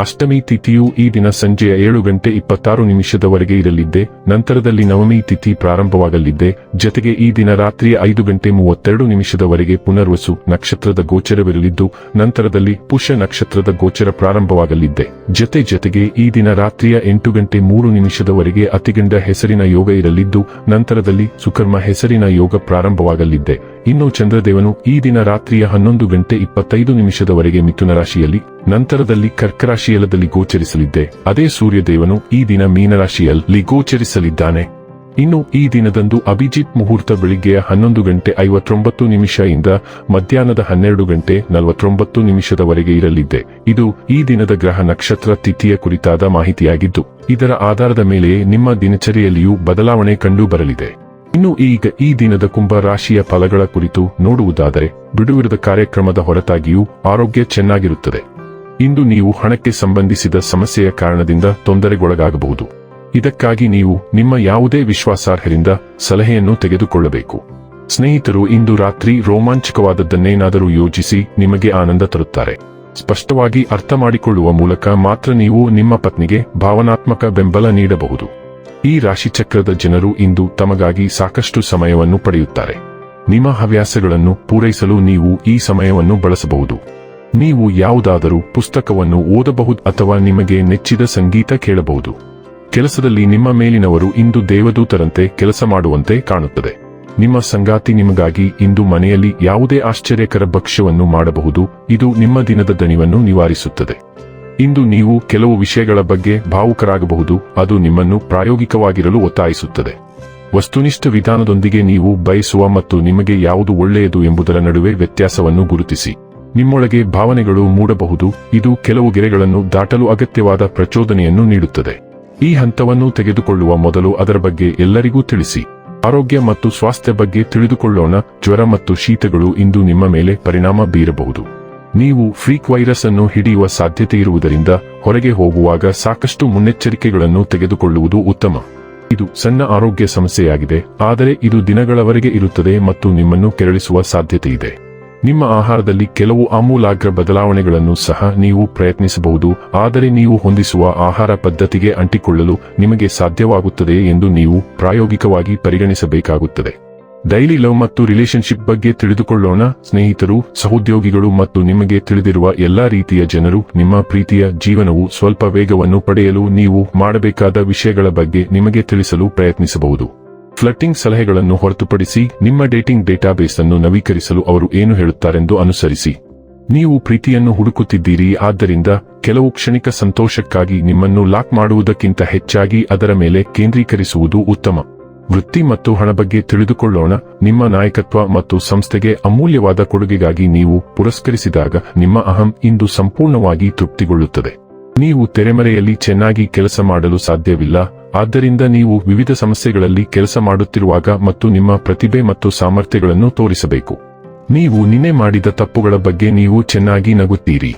ಅಷ್ಟಮಿ ತಿಥಿಯು ಈ ದಿನ ಸಂಜೆಯ ಏಳು ಗಂಟೆ ಇಪ್ಪತ್ತಾರು ನಿಮಿಷದವರೆಗೆ ಇರಲಿದ್ದೆ, ನಂತರದಲ್ಲಿ ನವಮಿ ತಿಥಿ ಪ್ರಾರಂಭವಾಗಲಿದ್ದೆ, ಜತೆಗೆ ಈ ದಿನ ರಾತ್ರಿಯ ಐದು ಗಂಟೆ ಮೂವತ್ತೆರಡು ನಿಮಿಷದವರೆಗೆ ಪುನರ್ವಸು ನಕ್ಷತ್ರದ ಗೋಚರವಿರಲಿದ್ದು, ನಂತರದಲ್ಲಿ ಪುಷ ನಕ್ಷತ್ರದ ಗೋಚರ ಪ್ರಾರಂಭವಾಗಲಿದ್ದೆ. ಜತೆ ಜತೆಗೆ ಈ ದಿನ ರಾತ್ರಿಯ ಎಂಟು ಗಂಟೆ ಮೂರು ನಿಮಿಷದವರೆಗೆ ಅತಿಗಂಡ ಹೆಸರಿನ ಯೋಗ ಇರಲಿದ್ದು, ನಂತರದಲ್ಲಿ ಸುಕರ್ಮ ಹೆಸರಿನ ಯೋಗ ಪ್ರಾರಂಭವಾಗಲಿದ್ದೆ. ಇನ್ನು ಚಂದ್ರದೇವನು ಈ ದಿನ ರಾತ್ರಿಯ ಹನ್ನೊಂದು ಗಂಟೆ ಇಪ್ಪತ್ತೈದು ನಿಮಿಷದವರೆಗೆ ಮಿಥುನ ರಾಶಿಯಲ್ಲಿ ನಂತರದಲ್ಲಿ ಕರ್ಕರಾಶಿಯಲದಲ್ಲಿ ಗೋಚರಿಸಲಿದ್ದೆ. ಅದೇ ಸೂರ್ಯದೇವನು ಈ ದಿನ ಮೀನರಾಶಿಯಲ್ಲಿ ಗೋಚರಿಸಲಿದ್ದಾನೆ. ಇನ್ನು ಈ ದಿನದಂದು ಅಭಿಜಿತ್ ಮುಹೂರ್ತ ಬೆಳಿಗ್ಗೆಯ ಹನ್ನೊಂದು ಗಂಟೆ ಐವತ್ತೊಂಬತ್ತು ನಿಮಿಷ ಇಂದ ಮಧ್ಯಾಹ್ನದ ಹನ್ನೆರಡು ಗಂಟೆ ನಲವತ್ತೊಂಬತ್ತು ನಿಮಿಷದವರೆಗೆ ಇರಲಿದ್ದೆ. ಇದು ಈ ದಿನದ ಗ್ರಹ ನಕ್ಷತ್ರ ತಿಥಿಯ ಕುರಿತಾದ ಮಾಹಿತಿಯಾಗಿದ್ದು, ಇದರ ಆಧಾರದ ಮೇಲೆಯೇ ನಿಮ್ಮ ದಿನಚರಿಯಲ್ಲಿಯೂ ಬದಲಾವಣೆ ಕಂಡು ಬರಲಿದೆ ಇನ್ನು ಈಗ ಈ ದಿನದ ಕುಂಭ ರಾಶಿಯ ಫಲಗಳ ಕುರಿತು ನೋಡುವುದಾದರೆ, ಬಿಡುವಿರದ ಕಾರ್ಯಕ್ರಮದ ಹೊರತಾಗಿಯೂ ಆರೋಗ್ಯ ಚೆನ್ನಾಗಿರುತ್ತದೆ. ಇಂದು ನೀವು ಹಣಕ್ಕೆ ಸಂಬಂಧಿಸಿದ ಸಮಸ್ಯೆಯ ಕಾರಣದಿಂದ ತೊಂದರೆಗೊಳಗಾಗಬಹುದು. ಇದಕ್ಕಾಗಿ ನೀವು ನಿಮ್ಮ ಯಾವುದೇ ವಿಶ್ವಾಸಾರ್ಹರಿಂದ ಸಲಹೆಯನ್ನು ತೆಗೆದುಕೊಳ್ಳಬೇಕು. ಸ್ನೇಹಿತರು ಇಂದು ರಾತ್ರಿ ರೋಮಾಂಚಕವಾದದ್ದನ್ನೇನಾದರೂ ಯೋಚಿಸಿ ನಿಮಗೆ ಆನಂದ ತರುತ್ತಾರೆ. ಸ್ಪಷ್ಟವಾಗಿ ಅರ್ಥ ಮಾಡಿಕೊಳ್ಳುವ ಮೂಲಕ ಮಾತ್ರ ನೀವು ನಿಮ್ಮ ಪತ್ನಿಗೆ ಭಾವನಾತ್ಮಕ ಬೆಂಬಲ ನೀಡಬಹುದು. ಈ ರಾಶಿಚಕ್ರದ ಜನರು ಇಂದು ತಮಗಾಗಿ ಸಾಕಷ್ಟು ಸಮಯವನ್ನು ಪಡೆಯುತ್ತಾರೆ. ನಿಮ್ಮ ಹವ್ಯಾಸಗಳನ್ನು ಪೂರೈಸಲು ನೀವು ಈ ಸಮಯವನ್ನು ಬಳಸಬಹುದು. ನೀವು ಯಾವುದಾದರೂ ಪುಸ್ತಕವನ್ನು ಓದಬಹುದು ಅಥವಾ ನಿಮಗೆ ನೆಚ್ಚಿದ ಸಂಗೀತ ಕೇಳಬಹುದು. ಕೆಲಸದಲ್ಲಿ ನಿಮ್ಮ ಮೇಲಿನವರು ಇಂದು ದೇವದೂತರಂತೆ ಕೆಲಸ ಮಾಡುವಂತೆ ಕಾಣುತ್ತದೆ. ನಿಮ್ಮ ಸಂಗಾತಿ ನಿಮಗಾಗಿ ಇಂದು ಮನೆಯಲ್ಲಿ ಯಾವುದೇ ಆಶ್ಚರ್ಯಕರ ಭಕ್ಷ್ಯವನ್ನು ಮಾಡಬಹುದು, ಇದು ನಿಮ್ಮ ದಿನದ ದಣಿವನ್ನು ನಿವಾರಿಸುತ್ತದೆ. ಇಂದು ನೀವು ಕೆಲವು ವಿಷಯಗಳ ಬಗ್ಗೆ ಭಾವುಕರಾಗಬಹುದು, ಅದು ನಿಮ್ಮನ್ನು ಪ್ರಾಯೋಗಿಕವಾಗಿರಲು ಒತ್ತಾಯಿಸುತ್ತದೆ. ವಸ್ತುನಿಷ್ಠ ವಿಧಾನದೊಂದಿಗೆ ನೀವು ಬಯಸುವ ಮತ್ತು ನಿಮಗೆ ಯಾವುದು ಒಳ್ಳೆಯದು ಎಂಬುದರ ನಡುವೆ ವ್ಯತ್ಯಾಸವನ್ನು ಗುರುತಿಸಿ. ನಿಮ್ಮೊಳಗೆ ಭಾವನೆಗಳು ಮೂಡಬಹುದು, ಇದು ಕೆಲವು ಗೆರೆಗಳನ್ನು ದಾಟಲು ಅಗತ್ಯವಾದ ಪ್ರಚೋದನೆಯನ್ನು ನೀಡುತ್ತದೆ. ಈ ಹಂತವನ್ನು ತೆಗೆದುಕೊಳ್ಳುವ ಮೊದಲು ಅದರ ಬಗ್ಗೆ ಎಲ್ಲರಿಗೂ ತಿಳಿಸಿ. ಆರೋಗ್ಯ ಮತ್ತು ಸ್ವಾಸ್ಥ್ಯ ಬಗ್ಗೆ ತಿಳಿದುಕೊಳ್ಳೋಣ, ಜ್ವರ ಮತ್ತು ಶೀತಗಳು ಇಂದು ನಿಮ್ಮ ಮೇಲೆ ಪರಿಣಾಮ ಬೀರಬಹುದು. ನೀವು ಫ್ರೀಕ್ ವೈರಸ್ ಅನ್ನು ಹಿಡಿಯುವ ಸಾಧ್ಯತೆ ಇರುವುದರಿಂದ, ಹೊರಗೆ ಹೋಗುವಾಗ ಸಾಕಷ್ಟು ಮುನ್ನೆಚ್ಚರಿಕೆಗಳನ್ನು ತೆಗೆದುಕೊಳ್ಳುವುದು ಉತ್ತಮ. ಇದು ಸಣ್ಣ ಆರೋಗ್ಯ ಸಮಸ್ಯೆಯಾಗಿದೆ, ಆದರೆ ಇದು ದಿನಗಳವರೆಗೆ ಇರುತ್ತದೆ ಮತ್ತು ನಿಮ್ಮನ್ನು ಕೆರಳಿಸುವ ಸಾಧ್ಯತೆ ಇದೆ. ನಿಮ್ಮ ಆಹಾರದಲ್ಲಿ ಕೆಲವು ಆಮೂಲಾಗ್ರ ಬದಲಾವಣೆಗಳನ್ನು ಸಹ ನೀವು ಪ್ರಯತ್ನಿಸಬಹುದು, ಆದರೆ ನೀವು ಹೊಂದಿಸುವ ಆಹಾರ ಪದ್ಧತಿಗೆ ಅಂಟಿಕೊಳ್ಳಲು ನಿಮಗೆ ಸಾಧ್ಯವಾಗುತ್ತದೆ ಎಂದು ನೀವು ಪ್ರಾಯೋಗಿಕವಾಗಿ ಪರಿಗಣಿಸಬೇಕಾಗುತ್ತದೆ. ಡೈಲಿ ಲವ್ ಮತ್ತು ರಿಲೇಶನ್ಶಿಪ್ ಬಗ್ಗೆ ತಿಳಿದುಕೊಳ್ಳೋಣ, ಸ್ನೇಹಿತರು, ಸಹೋದ್ಯೋಗಿಗಳು ಮತ್ತು ನಿಮಗೆ ತಿಳಿದಿರುವ ಎಲ್ಲಾ ರೀತಿಯ ಜನರು, ನಿಮ್ಮ ಪ್ರೀತಿಯ ಜೀವನವು ಸ್ವಲ್ಪ ವೇಗವನ್ನು ಪಡೆಯಲು ನೀವು ಮಾಡಬೇಕಾದ ವಿಷಯಗಳ ಬಗ್ಗೆ ನಿಮಗೆ ತಿಳಿಸಲು ಪ್ರಯತ್ನಿಸಬಹುದು. ಫ್ಲಟ್ಟಿಂಗ್ ಸಲಹೆಗಳನ್ನು ಹೊರತುಪಡಿಸಿ ನಿಮ್ಮ ಡೇಟಿಂಗ್ ಡೇಟಾಬೇಸ್ ಅನ್ನು ನವೀಕರಿಸಲು ಅವರು ಏನು ಹೇಳುತ್ತಾರೆಂದು ಅನುಸರಿಸಿ. ನೀವು ಪ್ರೀತಿಯನ್ನು ಹುಡುಕುತ್ತಿದ್ದೀರಿ, ಆದ್ದರಿಂದ ಕೆಲವು ಕ್ಷಣಿಕ ಸಂತೋಷಕ್ಕಾಗಿ ನಿಮ್ಮನ್ನು ಲಾಕ್ ಮಾಡುವುದಕ್ಕಿಂತ ಹೆಚ್ಚಾಗಿ ಅದರ ಮೇಲೆ ಕೇಂದ್ರೀಕರಿಸುವುದು ಉತ್ತಮ. ವೃತ್ತಿ ಮತ್ತು ಹಣ ಬಗ್ಗೆ ತಿಳಿದುಕೊಳ್ಳೋಣ. ನಿಮ್ಮ ನಾಯಕತ್ವ ಮತ್ತು ಸಂಸ್ಥೆಗೆ ಅಮೂಲ್ಯವಾದ ಕೊಡುಗೆಗಾಗಿ ನೀವು ಪುರಸ್ಕರಿಸಿದಾಗ ನಿಮ್ಮ ಅಹಂ ಇಂದು ಸಂಪೂರ್ಣವಾಗಿ ತೃಪ್ತಿಗೊಳ್ಳುತ್ತದೆ. ನೀವು ತೆರೆಮರೆಯಲ್ಲಿ ಚೆನ್ನಾಗಿ ಕೆಲಸ ಮಾಡಲು ಸಾಧ್ಯವಿಲ್ಲ. ಆದ್ದರಿಂದ ನೀವು ವಿವಿಧ ಸಮಸ್ಯೆಗಳಲ್ಲಿ ಕೆಲಸ ಮಾಡುತ್ತಿರುವಾಗ ಮತ್ತು ನಿಮ್ಮ ಪ್ರತಿಭೆ ಮತ್ತು ಸಾಮರ್ಥ್ಯಗಳನ್ನು ತೋರಿಸಬೇಕು. ನೀವು ನಿನ್ನೆ ಮಾಡಿದ ತಪ್ಪುಗಳ ಬಗ್ಗೆ ನೀವು ಚೆನ್ನಾಗಿ ನಗುತ್ತೀರಿ.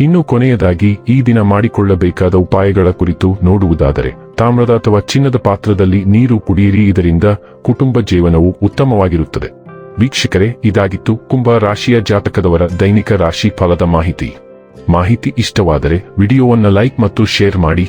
ಇನ್ನು ಕೊನೆಯದಾಗಿ, ಈ ದಿನ ಮಾಡಿಕೊಳ್ಳಬೇಕಾದ ಉಪಾಯಗಳ ಕುರಿತು ನೋಡುವುದಾದರೆ, ತಾಮ್ರದ ಅಥವಾ ಚಿನ್ನದ ಪಾತ್ರದಲ್ಲಿ ನೀರು ಕುಡಿಯಿರಿ, ಇದರಿಂದ ಕುಟುಂಬ ಜೀವನವು ಉತ್ತಮವಾಗಿರುತ್ತದೆ. ವೀಕ್ಷಕರೇ, ಇದಾಗಿತ್ತು ಕುಂಭ ರಾಶಿಯ ಜಾತಕದವರ ದೈನಿಕ ರಾಶಿ ಫಲದ ಮಾಹಿತಿ. ಮಾಹಿತಿ ಇಷ್ಟವಾದರೆ, ವಿಡಿಯೋವನ್ನು ಲೈಕ್ ಮತ್ತು ಶೇರ್ ಮಾಡಿ.